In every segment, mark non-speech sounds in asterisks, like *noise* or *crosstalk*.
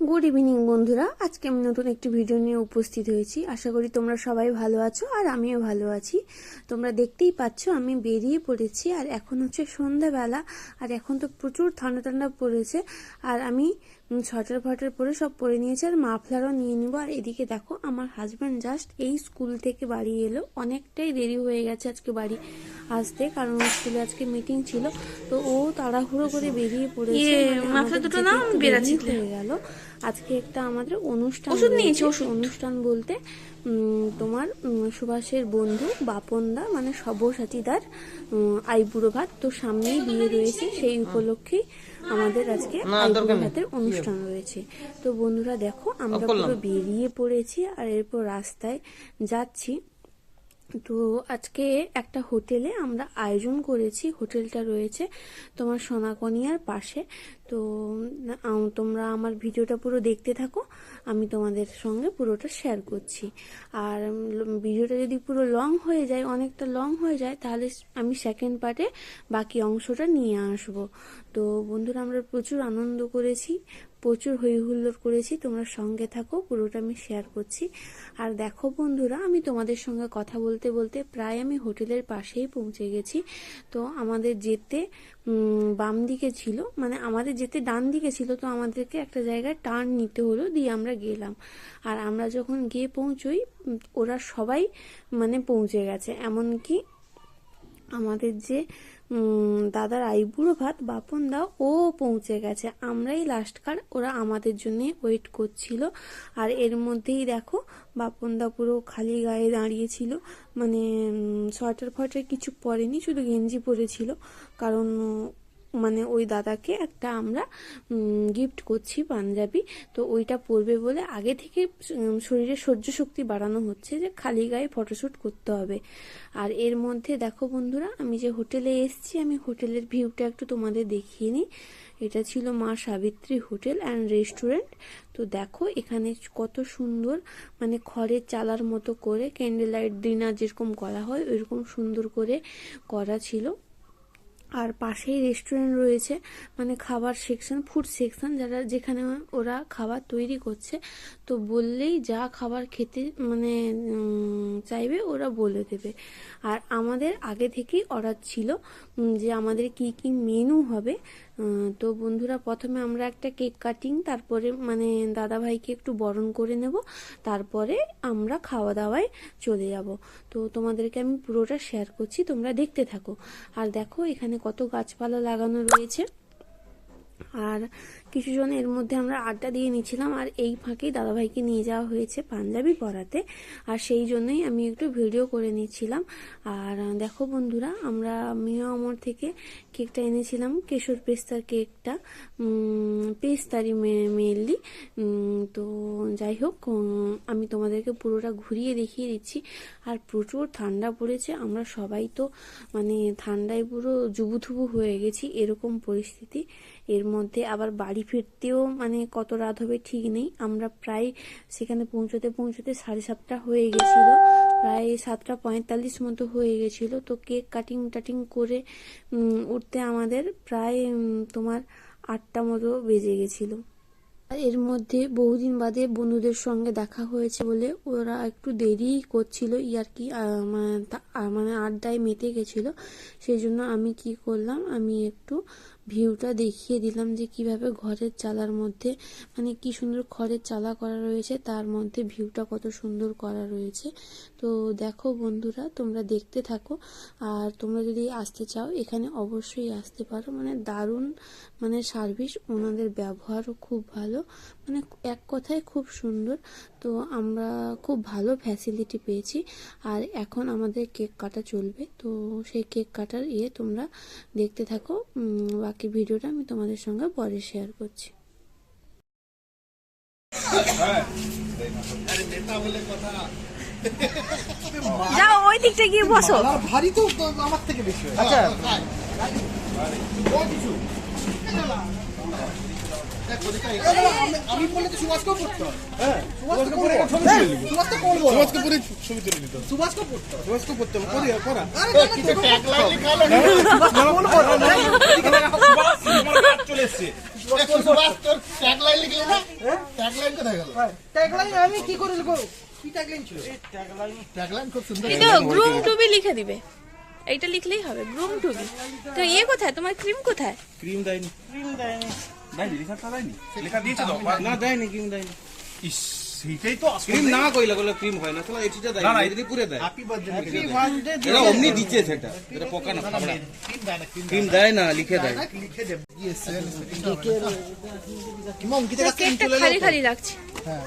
Good evening বন্ধুরা। আজকে আমি নতুন একটি ভিডিও নিয়ে উপস্থিত হয়েছি। আশা করি তোমরা সবাই ভালো আছো আর আমিও ভালো আছি। তোমরা দেখতেই পাচ্ছ, আমি বেরিয়ে পড়েছি আর এখন হচ্ছে সন্ধ্যাবেলা। আর এখন তো প্রচুর ঠান্ডা ঠান্ডা পড়েছে। আর আমি সোয়েটার ফটার পরে সব পরে নিয়েছে আর মাফলারও নিয়ে নিব। আর এদিকে দেখো আমার হাজব্যান্ড জাস্ট এই স্কুল থেকে বাড়ি এলো। অনেকটাই দেরি হয়ে গেছে আজকে বাড়ি আসতে কারণ স্কুলে আজকে মিটিং ছিল। তো ও তাড়াহুড়ো করে বেরিয়ে পড়েছে ইয়ে, মানে মাফলার দুটো না বেরাচ্ছি হয়ে গেল। আজকে একটা আমাদের অনুষ্ঠান ওষুধ নিয়েছি, ওষুধ। অনুষ্ঠান বলতে তোমার সুভাষের বন্ধু বাপনদা মানে সব্যসাচীদার উম, আইবুড়ো ভাত তো সামনেই বিয়ে রয়েছে সেই উপলক্ষেই আমাদের আজকে আইবুড়ো ভাতের অনুষ্ঠান রয়েছে। তো বন্ধুরা দেখো আমরা পুরো বেরিয়ে পড়েছি আর এরপর রাস্তায় যাচ্ছি। তো আজকে একটা হোটেলে আমরা আয়োজন করেছি। হোটেলটা রয়েছে তোমার সোনাকনিয়ার পাশে। তো তোমরা আমার ভিডিওটা পুরো দেখতে থাকো। আমি তোমাদের সঙ্গে পুরোটা শেয়ার করছি। আর ভিডিওটা যদি পুরো লং হয়ে যায়, অনেকটা লং হয়ে যায়, তাহলে আমি সেকেন্ড পার্টে বাকি অংশটা নিয়ে আসব। তো বন্ধুরা, আমরা প্রচুর আনন্দ করেছি। প্রচুর হই হুল্লোড় করেছি, তোমরা সঙ্গে থাকো, পুরোটা আমি শেয়ার করছি। আর দেখো বন্ধুরা, আমি তোমাদের সঙ্গে কথা বলতে বলতে প্রায় আমি হোটেলের পাশেই পৌঁছে গেছি। তো আমাদের যেতে বাম দিকে ছিল মানে আমাদের যেতে ডান দিকে ছিল, তো আমাদেরকে একটা জায়গায় টার্ন নিতে হলো, দিয়ে আমরা গেলাম। আর আমরা যখন গিয়ে পৌঁছই ওরা সবাই মানে পৌঁছে গেছে। এমনকি আমাদের যে দাদার আইবুড়ো ভাত বাপন দা, ও পৌঁছে গেছে। আমরাই লাস্ট কার ওরা আমাদের জন্য ওয়েট করছিল। আর এর মধ্যেই দেখো, বাপন দা পুরো খালি গায়ে দাঁড়িয়েছিল। মানে সোয়েটার ফোয়েটার কিছু পরেনি, শুধু গেঞ্জি পরেছিল। কারণ মানে ওই দাদাকে একটা আমরা গিফট করছি পাঞ্জাবি। তো ওইটা পরবে বলে আগে থেকে শরীরে সহ্য শক্তি বাড়ানো হচ্ছে যে খালি গায়ে ফটোশ্যুট করতে হবে। আর এর মধ্যে দেখো বন্ধুরা, আমি যে হোটেলে এসেছি, আমি হোটেলের ভিউটা একটু তোমাদের দেখিয়ে নিই। এটা ছিল মা সাবিত্রী হোটেল অ্যান্ড রেস্টুরেন্ট তো দেখো এখানে কত সুন্দর মানে খড়ের চালার মতো করে ক্যান্ডেল লাইট ডিনার যেরকম করা হয়, ওইরকম সুন্দর করে করা ছিল। আর পাশেই রেস্টুরেন্ট রয়েছে মানে খাবার সেকশন ফুড সেকশন যারা যেখানে ওরা খাবার তৈরি করছে। তো বললেই যা খাবার খেতে মানে চাইবে ওরা বলে দেবে। আর আমাদের আগে থেকেই অর্ডার ছিল যে আমাদের কি কি মেনু হবে তো বন্ধুরা, প্রথমে আমরা একটা কেক কাটিং, তারপরে মানে দাদা ভাইকে একটু বরণ করে নেব, তারপরে আমরা খাওয়া দাওয়ায় চলে যাব। তো তোমাদেরকে আমি পুরোটা শেয়ার করছি, তোমরা দেখতে থাকো। আর দেখো, এখানে কত গাছপালা লাগানো রয়েছে। আর কিছুজন এর মধ্যে আমরা আড্ডা দিয়ে নিয়েছিলাম আর এই ফাঁকেই দাদাভাইকে নিয়ে যাওয়া হয়েছে পাঞ্জাবি পরাতে। আর সেই জন্যই আমি একটু ভিডিও করে নিয়েছিলাম। আর দেখো বন্ধুরা আমরা মিয়া অমর থেকে কেকটা এনেছিলাম কেশর পেস্তার কেকটা। উম, পেস্তারই মেনলি। তো যাই হোক আমি তোমাদেরকে পুরোটা ঘুরিয়ে দেখিয়ে দিচ্ছি। আর প্রচুর ঠান্ডা পড়েছে আমরা সবাই তো মানে ঠান্ডায় পুরো জুবুথুবু হয়ে গেছি এরকম পরিস্থিতি। এর মধ্যে আবার বাড়ি ফিরতেও মানে কত রাত হবে ঠিক নেই। আমরা প্রায় সেখানে পৌঁছতে পৌঁছতে সাড়ে সাতটা হয়ে গেছিল। প্রায় সাতটা পঁয়তাল্লিশ মতো হয়ে গেছিল। তো কেক কাটিং টাটিং করে উঠতে আমাদের প্রায় তোমার আটটা মতো বেজে গেছিল। এর মধ্যে বহুদিন বাদে বন্ধুদের সঙ্গে দেখা হয়েছে বলে ওরা একটু দেরি করছিল। মানে তা- মানে আড্ডায় মেতে গেছিল। সেই জন্য আমি কি করলাম, আমি একটু ভিউটা দেখিয়ে দিলাম যে কীভাবে ঘরের চালার মধ্যে মানে কি সুন্দর খড়ের চালা করা রয়েছে, তার মধ্যে ভিউটা কত সুন্দর করা রয়েছে। তো দেখো বন্ধুরা, তোমরা দেখতে থাকো। আর তোমরা যদি আসতে চাও, এখানে অবশ্যই আসতে পারো। মানে দারুণ মানে সার্ভিস ওনাদের ব্যবহারও খুব ভালো মানে এক কথায় খুব সুন্দর। তো আমরা খুব ভালো ফ্যাসিলিটি পেয়েছি। আর এখন আমাদের কেক কাটা চলবে। তো সেই কেক কাটার ইয়ে তোমরা দেখতে থাকো। বাকি ভিডিওটা আমি তোমাদের সঙ্গে পরে শেয়ার করছি। যাও ওই দিকটা গিয়ে বসো। আমার ভারী তো আমার থেকে বেশি হয়। আচ্ছা। আমি- কি করে লিখব কি ট্যাগলাইন ছিল ট্যাগলাইন খুব সুন্দর গ্রুম টু লিখে দিবে। এইটা লিখলেই হবে গ্রুম টু বি তো ইয়ে কোথায়? তোমার ক্রিম কোথায়? ক্রিম দেয়নি। ক্রিম দেয়নি। দেয়নি লেখাটা দেয়নি? লেখা দিয়েছে তো না দেয়নি ক্রিম দেয়নি। ইস সেইটাই তো ক্রিম না কইলা বলে ক্রিম হয় না তাহলে দেয় না, পুরে দেয়। হ্যাপি বার্থডে এটা অমনি দিচ্ছে সেটা এটা পোকা না ক্রিম দেয় না লিখে দেয়। লিখে দেব। ইয়েস কিমা অঙ্কিতের ক্রিম চলে খালি খালি লাগছে হ্যাঁ।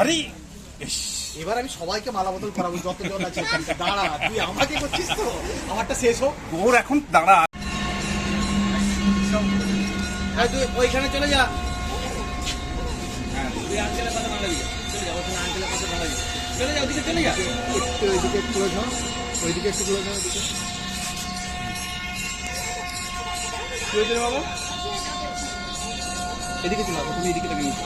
আরে ইস। এবার আমি সবাইকে মালা বদল করাবো যতজন আছে দাঁড়া তুই আমাকে করছিস তো? আমারটা শেষ হোক। তোর এখন দাঁড়া। আর তুই ওইখানে চলে যা। হ্যাঁ, তুই আঙ্কেলের কথা চলে যা ওখানে আঙ্কেলের কথা না লাগবি চলে যা ওদিকে চলে যা। একটু ওইদিকে একটু তুলে যাও ওইদিকে একটু তুলে যাও ওইদিকে কি হয়েছে বাবা? এদিকে চলে তুমি এদিকে নিচ্ছ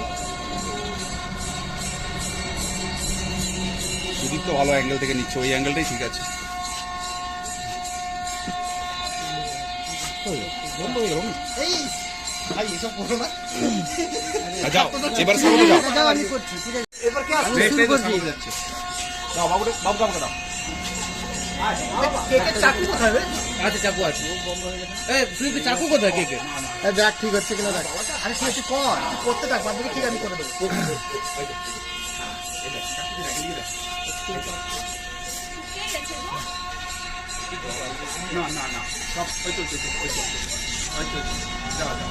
তো ভালো অ্যাঙ্গেল থেকে নিচ্ছে। ওই অ্যাঙ্গেলটাই ঠিক আছে। যাও এবার সামনে যাও। আমি করছি এবার কে দাও। বাবু। বাবু দাও চাকু কোথায় কেকে দেখ ঠিক হচ্ছে কিনা দেখ। আরে কর। করতে থাক ঠিক আমি করে দেবো। না না না সব ওই তো ওই তো ওই তো যাও যাও না।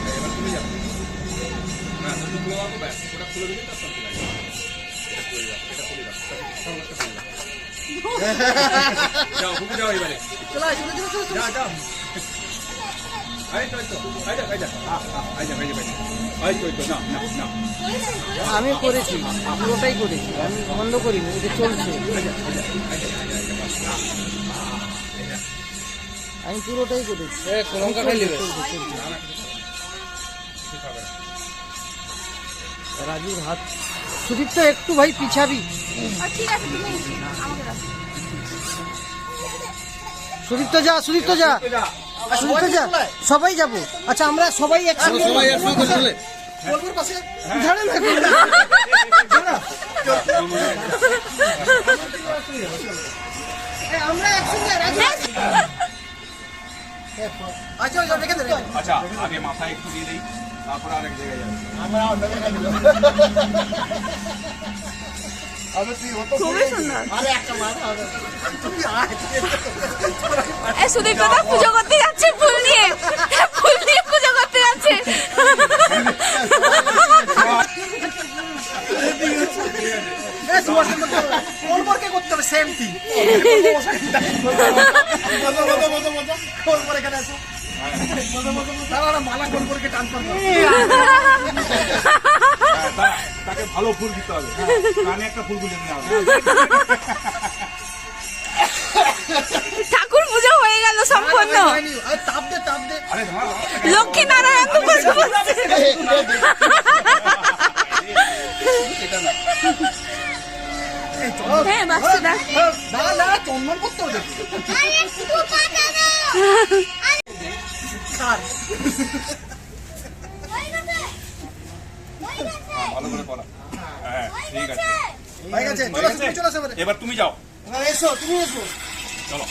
হ্যাঁ, এবার তুমি যাও না তুমি খুলে তো ব্যাস ওটা খুলে দিলে তার সাথে লাগে এটা খুলে যাও এটা খুলে দাও সর্বস্ব খুলে দাও যাও বুকে যাও এবারে চলো চলো চলো চলো চলো। যা যাও এই তো এই তো এই যা এই যা এই যা এই যা আমি করেছি পুরোটাই করেছি। আমি বন্ধ করিনি এটা চলছে। আমি পুরোটাই করেছি। রাজুর হাত। সুদীপ তো একটু ভাই পিছাবি। ঠিক আছে তুমি আমাকে দাও সুদীপ তো যা সুদীপ তো যা। সুদীপ তো যা। সবাই যাব। আচ্ছা আমরা সবাই একসঙ্গে সবাই একসঙ্গে চলে। বলবুর পাশে। ঝাড়ে আমরা একসঙ্গে রাজু আচ্ছা। আচ্ছা আগে মাথায় একটু দিয়ে দিই তারপর আরেক জায়গায় যাব আমরা অন্য জায়গায় খুবই সুন্দর সুদীপ দাদা পুজো করতে যাচ্ছে ফুল নিয়ে। ফুল নিয়ে পুজো করতে যাচ্ছে। করতে হবে? সেম থিং এখানে মালা করো *laughs* তাকে ভালো ফুল দিতে হবে কানে একটা ফুল গুলে হবে ঠাকুর পুজো হয়ে গেল সম্পূর্ণ হয়নি। আরে তাপ দে তাপ দে আরে দাঁড়া দাঁড়া। লক্ষ্মী নারায়ণ পুজো হ্যাঁ চন্দন করতে হবে হ্যাঁ, ভালো করে পড়া হ্যাঁ ঠিক আছে। হয়ে গেছে চলো হয়ে তুমি চলো এবারে। এবার তুমি যাও। এবার এসো তুমি এসো। চলো।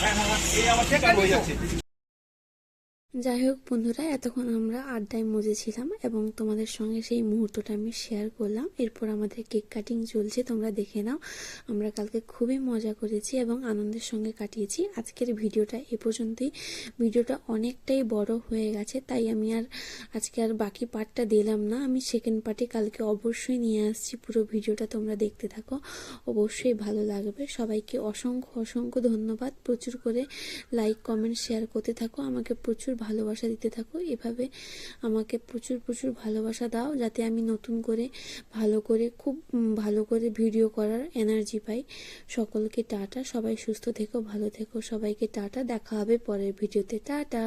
হ্যাঁ, হ্যাঁ, হ্যাঁ, এই আবার ঠিক হয়ে যাচ্ছে। যাই হোক বন্ধুরা, এতক্ষণ আমরা আড্ডায় মজেছিলাম এবং তোমাদের সঙ্গে সেই মুহূর্তটা আমি শেয়ার করলাম। এরপর আমাদের কেক কাটিং চলছে, তোমরা দেখে নাও। আমরা কালকে খুবই মজা করেছি এবং আনন্দের সঙ্গে কাটিয়েছি। আজকের ভিডিওটা এ পর্যন্তই। ভিডিওটা অনেকটাই বড় হয়ে গেছে, তাই আমি আর আজকে আর বাকি পার্টটা দিলাম না। আমি সেকেন্ড পার্টে কালকে অবশ্যই নিয়ে আসছি, পুরো ভিডিওটা তোমরা দেখতে থাকো। অবশ্যই ভালো লাগবে। সবাইকে অসংখ্য অসংখ্য ধন্যবাদ। প্রচুর করে লাইক কমেন্ট শেয়ার করতে থাকো। আমাকে প্রচুর ভালোবাসা দিতে থাকো। এভাবে আমাকে প্রচুর প্রচুর ভালোবাসা দাও যাতে আমি নতুন করে ভালো করে, খুব ভালো করে ভিডিও করার এনার্জি পাই। সকলকে টাটা, সবাই সুস্থ থেকো, ভালো থেকো, সবাইকে টাটা, দেখা হবে পরের ভিডিওতে। টাটা!